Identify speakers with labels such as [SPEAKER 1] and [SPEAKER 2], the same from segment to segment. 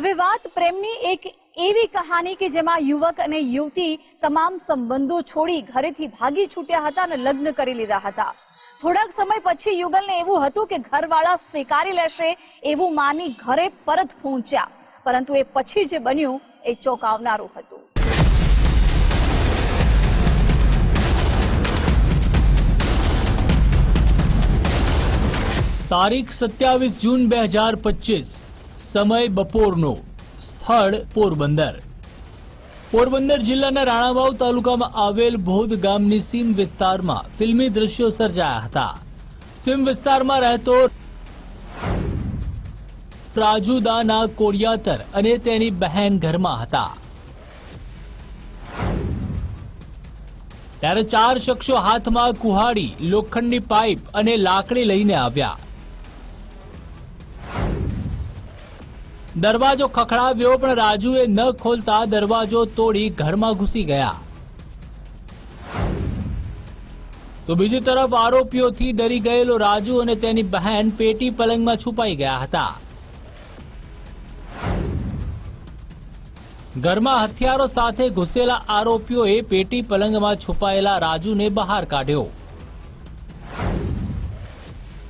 [SPEAKER 1] હવે વાત પ્રેમની એક એવી કહાની કે જેમાં યુવક અને યુવતી તમામ સંબંધો છોડી ઘરેથી ભાગી છૂટ્યા હતા અને લગ્ન કરી લીધા હતા. થોડાક સમય પછી યુગલને એવું હતું કે ઘરવાળા સ્વીકારી લેશે એવું માની ઘરે પરત પહોંચ્યા. પરંતુ એ પછી જે બન્યું એ ચોંકાવનારું હતું.
[SPEAKER 2] તારીખ સત્યાવીસ જૂન બે હજાર પચીસ. સમય બપોરનો. સ્થળ પોરબંદર. પોરબંદર જિલ્લાના રાણાવાવ તાલુકામાં આવેલ ભોદ ગામની સીમ વિસ્તારમાં ફિલ્મી દ્રશ્યો સર્જાયા હતા. સીમ વિસ્તારમાં રહેતો પ્રાજુદાના કોડિયાતર અને તેની બહેન ઘરમાં હતા. ત્યારે ચાર શખ્સો હાથમાં કુહાડી, લોખંડની પાઇપ અને લાકડી લઈને આવ્યા. દરવાજો ખખડાવ્યો, પણ રાજુએ ન ખોલતા દરવાજો તોડી ઘરમાં ઘૂસી ગયા. તો બીજી તરફ આરોપીઓથી ડરી ગયેલો રાજુ અને તેની બહેન પેટી પલંગમાં છુપાઈ ગયા હતા. ઘરમાં હથિયારો સાથે ઘૂસેલા આરોપીઓએ પેટી પલંગમાં છુપાયેલા રાજુને બહાર કાઢ્યો.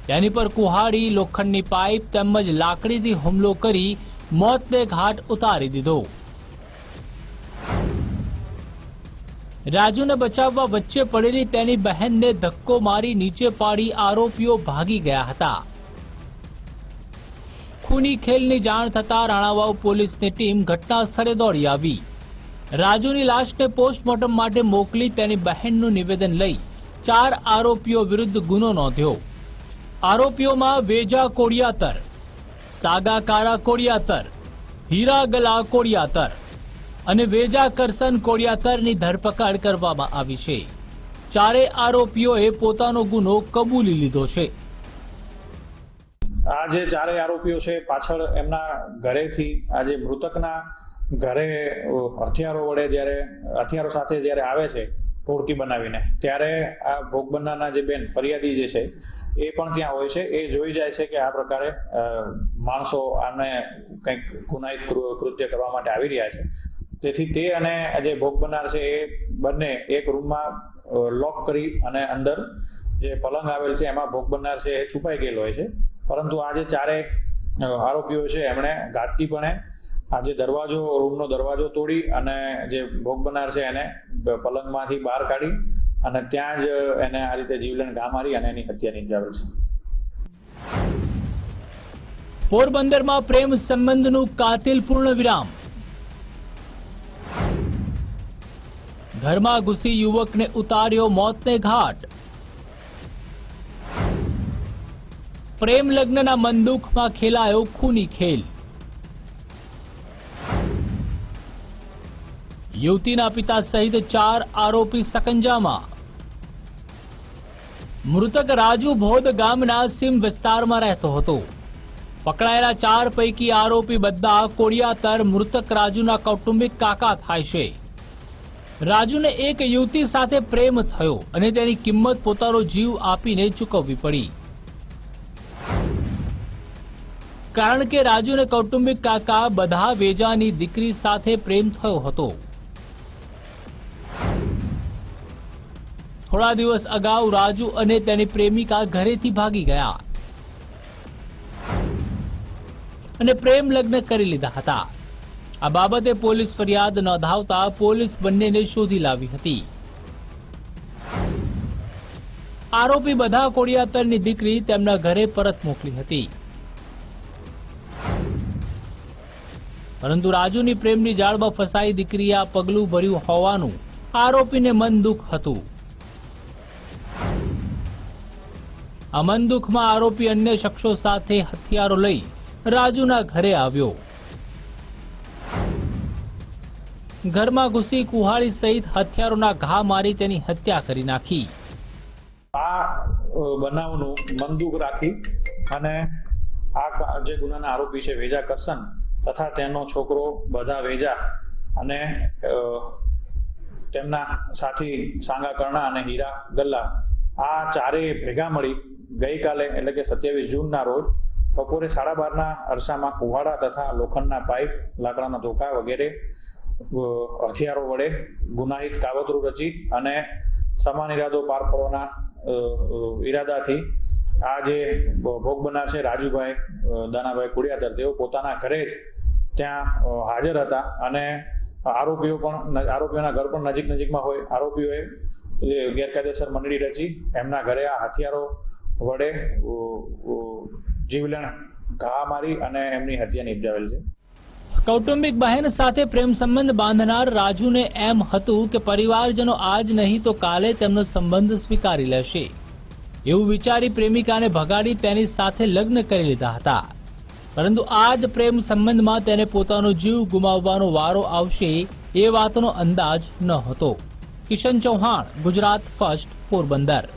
[SPEAKER 2] તેની પર કુહાડી, લોખંડની પાઇપ તેમજ લાકડીથી હુમલો કરી મોતને ઘાટ ઉતારી દીધો. રાજુને બચાવવા વચ્ચે પડેલી તેની બહેનને ધક્કો મારી નીચે પાડી આરોપીઓ ભાગી ગયા હતા. ખૂની ખેલની જાણ થતા રાણાવાવ પોલીસની ટીમ ઘટના સ્થળે દોડી આવી. રાજુની લાશને પોસ્ટમોર્ટમ માટે મોકલી તેની બહેનનું નિવેદન લઈ ચાર આરોપીઓ વિરુદ્ધ ગુનો નોંધ્યો. આરોપીઓમાં વેજા કોડિયાતર સાગા કારા કોડિયાતર હીરા ગલા કોડિયાતર અને વેજા કરસન કોડિયાતરની ધરપકડ કરવામાં આવી છે. ચારે આરોપીઓએ પોતાનો ગુનો કબૂલી લીધો છે.
[SPEAKER 3] આ જે ચારેય આરોપીઓ છે, પાછળ એમના ઘરેથી આજે મૃતકના ઘરે હથિયારો વડે જ્યારે, હથિયારો સાથે જ્યારે આવે છે ટોળકી બનાવીને. ત્યારે આ ભોગ બનનારના જે બેન ફરિયાદી જે છે, એ પણ ત્યાં હોય છે. એ જોઈ જાય છે કે આ પ્રકારે માણસો આને કંઈક ગુનાહિત કૃત્ય કરવા માટે આવી રહ્યા છે. તેથી તે અને જે ભોગ બનનાર છે, એ બંને એક રૂમમાં લોક કરી અને અંદર જે પલંગ આવેલ છે, એમાં ભોગ બનનાર છે, એ છુપાઈ ગયેલો હોય છે. પરંતુ આ જે ચારે આરોપીઓ છે, એમણે ઘાતકીપણે આ જે દરવાજો, રૂમનો દરવાજો તોડી અને જે ભોગ બનાર છે એને પલંગમાંથી બહાર કાઢી અને ત્યાં જ એને આ રીતે જીવલેણ ઘા મારી અને એની હત્યા નિપજાવેલ છે.
[SPEAKER 2] પોરબંદરમાં પ્રેમ સંબંધનું કાતિલ પૂર્ણ વિરામ. ઘરમાં ઘૂસી યુવકને ઉતાર્યો મોતને ઘાટ. પ્રેમ લગ્નના મંદુખમાં ખેલાયો ખૂની ખેલ. યુવતીના પિતા સહિત ચાર આરોપી સકંજામાં. મૃતક રાજુ ભોદ ગામના સીમ વિસ્તારમાં રહેતો હતો. પકડાયેલા ચાર પૈકી આરોપી બધા કોડિયાતર મૃતક રાજુના કૌટુંબિક કાકા થાય છે. રાજુને એક યુવતી સાથે પ્રેમ થયો અને તેની કિંમત પોતાનો જીવ આપીને ચૂકવવી પડી. કારણ કે રાજુને કૌટુંબિક કાકા બધા વેજાની દીકરી સાથે પ્રેમ થયો હતો. થોડા દિવસ અગાઉ રાજુ અને તેની પ્રેમિકા ઘરેથી ભાગી ગયા. અને પ્રેમ લગ્ન કરી લીધા હતા. આ બાબતે પોલીસ ફરિયાદ નોંધાવતા પોલીસ બંનેને શોધી લાવી હતી. આરોપી બધા કોડિયાતરની દીકરી તેમના ઘરે પરત મોકલી હતી. પરંતુ રાજુની પ્રેમની જાળમાં ફસાઈ દીકરીએ આ પગલું ભર્યું હોવાનું આરોપીને મન દુઃખ હતું. આ મન દુઃખમાં આરોપી અન્ય શખ્સો સાથે હથિયારો લઈ રાજુના ઘરે આવ્યો. ઘરમાં ઘૂસી કુહાડી સહિત હથિયારોના ઘા મારી તેની હત્યા કરી નાખી.
[SPEAKER 3] આ બનાવનું મનદુખ રાખી અને આ જે ગુનાના આરોપી છે, વેજા કરસન તથા તેનો છોકરો બધા વેજા અને તેમના સાથી સાંગા કર્ણા અને હીરા ગલ્લા, આ ચારે ભેગા મળી ગઈકાલે, એટલે કે સત્યાવીસ જૂનના રોજ, બપોરે સાડા બારના અરસામાં કુહાડા તથા લોખંડના પાઇપ, લાકડાના ધોકા વગેરે હથિયારો વડે ગુનાહિત કાવતરું રચી અને સમાન ઈરાદો પાર પડવાના ઈરાદાથી આ જે ભોગ બનાર છે રાજુભાઈ દાનાભાઈ કુડિયાતર, તેઓ પોતાના ઘરે જ ત્યાં હાજર હતા અને આરોપીઓ પણ આરોપીઓના ઘર પણ નજીક નજીકમાં હોય. આરોપીઓએ ગેરકાયદેસર મંડળી રચી, એમના ઘરે આ હથિયારો વડે જીવલેણ ઘા મારી અને એમની હત્યા નિપજાવેલ છે.
[SPEAKER 2] કૌટુંબિક બહેન સાથે પ્રેમ સંબંધ બાંધનાર રાજુને એમ હતું કે પરિવારજનો આજ નહીં તો કાલે તેમનો સંબંધ સ્વીકારી લેશે. એવું વિચારી પ્રેમિકાને ભગાડી તેની સાથે લગ્ન કરી લીધા હતા. પરંતુ આ જ પ્રેમ સંબંધમાં તેને પોતાનો જીવ ગુમાવવાનો વારો આવશે એ વાતનો અંદાજ ન હતો. કિશન ચૌહાણ, ગુજરાત ફર્સ્ટ પોરબંદર.